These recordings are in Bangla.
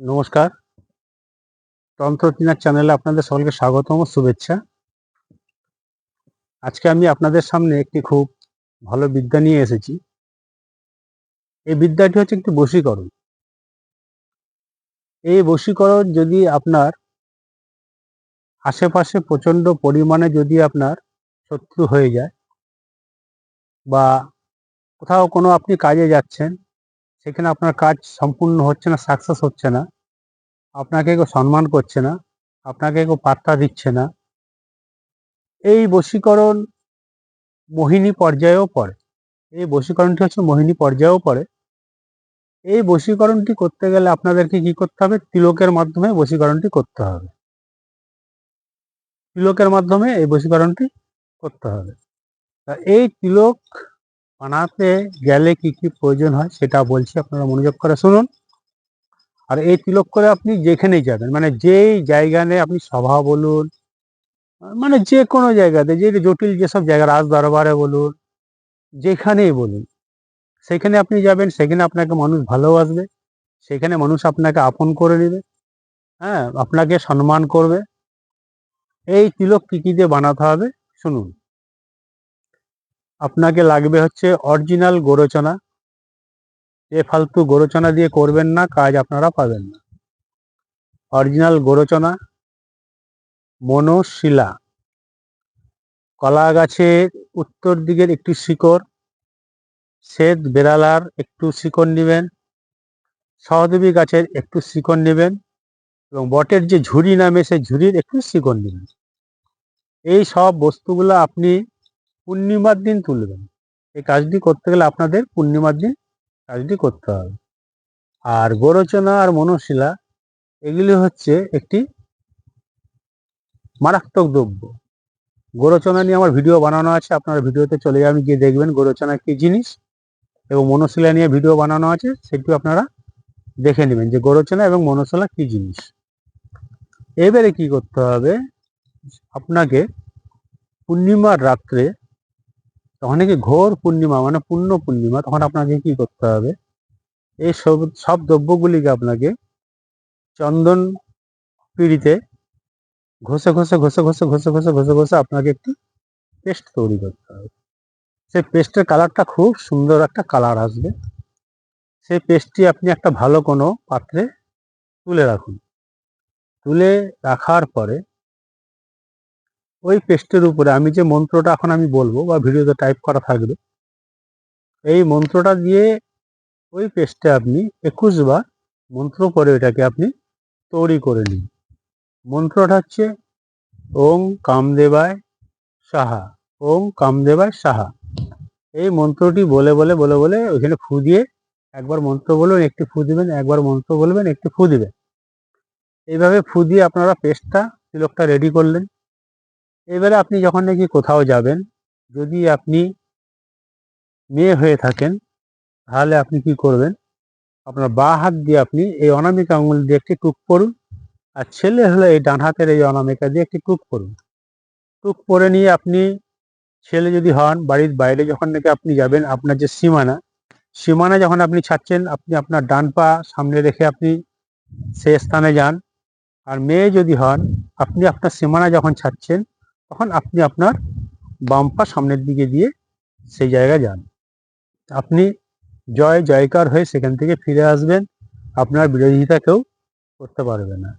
নমস্কার। তন্ত্র তিনার চ্যানেলে আপনাদের সকলকে স্বাগতম, শুভেচ্ছা। আজকে আমি আপনাদের সামনে একটি খুব ভালো বিদ্যা নিয়ে এসেছি। এই বিদ্যাটি হচ্ছে একটি বশীকরণ। এই বশীকরণ যদি আপনার আশেপাশে প্রচণ্ড পরিমাণে যদি আপনার শত্রু হয়ে যায় বা কোথাও কোনো আপনি কাজে যাচ্ছেন সেখানে আপনার কাজ সম্পূর্ণ হচ্ছে না সাকসেস হচ্ছে না। আপনাকে কেউ সম্মান করছে না, আপনাকে কেউ পাত্তা দিচ্ছে না। এই বশীকরণ মোহিনী পর্যায়েও পড়ে। এই বশীকরণটি হচ্ছে মোহিনী পর্যায়েও পড়ে। এই বশীকরণটি করতে গেলে আপনাদেরকে কি করতে হবে? তিলকের মাধ্যমে বশীকরণটি করতে হবে। তিলকের মাধ্যমে এই বশীকরণটি করতে হবে। এই তিলক বানাতে গেলে কি কি প্রয়োজন হয় সেটা বলছি, আপনারা মনোযোগ করে শুনুন। আর এই তিলক করে আপনি যেখানেই যাবেন মানে যেই জায়গানে আপনি সভা বলুন মানে যে কোনো জায়গাতে, যে জটিল যেসব জায়গা রাজ দরবারে বলুন, যেখানেই বলুন, সেখানে আপনি যাবেন, সেখানে আপনাকে মানুষ ভালোবাসবে, সেখানে মানুষ আপনাকে আপন করে নেবে হ্যাঁ আপনাকে সম্মান করবে। এই তিলক কী কী দিয়ে বানাতে হবে, শুনুন। আপনাকে লাগবে হচ্ছে অরিজিনাল গোরচনা। এ ফালতু গোরচনা দিয়ে করবেন না, কাজ আপনারা পাবেন না। অরিজিনাল গোরচনা, মনশিলা। কলা গাছের উত্তর দিকের একটি শিকড়, শ্বেত বেড়ালার একটু শিকড় নেবেন, সহদেবী গাছের একটু শিকড় নেবেন এবং বটের যে ঝুড়ি নামে সেই ঝুড়ির একটু শিকড় নেবেন। এই সব বস্তুগুলো আপনি পূর্ণিমার দিন তুলবেন এই কাজটি করতে গেলে আপনাদের পূর্ণিমার দিন কাজটি করতে হবে। আর গোরচনা আর মনশিলা, এগুলি হচ্ছে একটি মারাত্মক দ্রব্য। গোরচনা নিয়ে আমার ভিডিও বানানো আছে, আপনারা ভিডিওতে চলে যাবেন, গিয়ে দেখবেন গোরচনা কি জিনিস এবং মনশিলা নিয়ে ভিডিও বানানো আছে, সেটিও আপনারা দেখে নেবেন যে গোরচনা এবং মনশিলা কি জিনিস। এবারে কি করতে হবে? আপনাকে পূর্ণিমার রাত্রে তখন কি ঘোর পূর্ণিমা মানে পূর্ণ পূর্ণিমা, তখন আপনাকে কি করতে হবে? এই সব সব দ্রব্যগুলিকে আপনাকে চন্দন পিড়িতে ঘষে ঘষে ঘষে ঘষে ঘষে ঘষে ঘষে ঘষে আপনাকে একটি পেস্ট তৈরি করতে হবে। সেই পেস্টের কালারটা খুব সুন্দর একটা কালার আসবে। সেই পেস্টটি আপনি একটা ভালো কোনো পাত্রে তুলে রাখুন। তুলে রাখার পরে ওই পেস্টের উপরে আমি যে মন্ত্রটা এখন আমি বলব বা ভিডিওতে টাইপ করা থাকবে, এই মন্ত্রটা দিয়ে ওই পেস্টে আপনি একুশ বার মন্ত্র করে এটাকে আপনি তৈরি করে নিন। মন্ত্রটা হচ্ছে ওং কামদেবায় সাহা, ওং কামদেবায় সাহা। এই মন্ত্রটি বলে বলে বলে বলে ওইখানে ফু দিয়ে একবার মন্ত্র বলবেন, একটি ফু দিবেন, একবার মন্ত্র বলবেন, একটি ফু দিবেন। এইভাবে ফু দিয়ে আপনারা পেস্টটা তিলকটা রেডি করলেন। এবারে আপনি যখন নাকি কোথাও যাবেন, যদি আপনি মেয়ে হয়ে থাকেন, তাহলে আপনি কি করবেন? আপনার বা হাত দিয়ে আপনি এই অনামিকা আঙুল দিয়ে একটি টুক পড়ুন, আর ছেলে হলে এই ডান হাতের এই অনামিকা দিয়ে একটি টুক পড়ুন। টুক পরে নিয়ে আপনি ছেলে যদি হন, বাড়ির বাইরে যখন নাকি আপনি যাবেন, আপনার যে সীমানা সীমানা যখন আপনি ছাড়ছেন, আপনি আপনার ডান পা সামনে রেখে আপনি সে স্থানে যান। আর মেয়ে যদি হন, আপনি আপনার সীমানা যখন ছাড়ছেন তখন আপনি আপনার বাম পা সামনের দিকে দিয়ে সেই জায়গায় যান। আপনি জয়, জয়কার হয়ে সেখান থেকে ফিরে আসবেন, আপনার বিরোধিতা কেউ করতে পারবে না।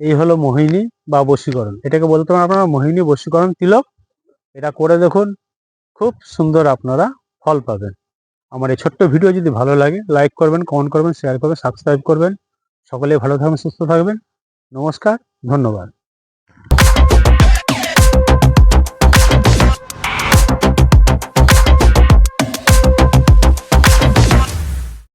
এই হলো মোহিনী বা বশীকরণ। এটাকে বলতে পারেন আপনারা মোহিনী, বশীকরণ, তিলক। এটা করে দেখুন, খুব সুন্দর আপনারা ফল পাবেন। আমার এই ছোট্ট ভিডিও যদি ভালো লাগে লাইক করবেন কমেন্ট করবেন শেয়ার করবেন সাবস্ক্রাইব করবেন। সকলে ভালো থাকবেন, সুস্থ থাকবেন। নমস্কার, ধন্যবাদ।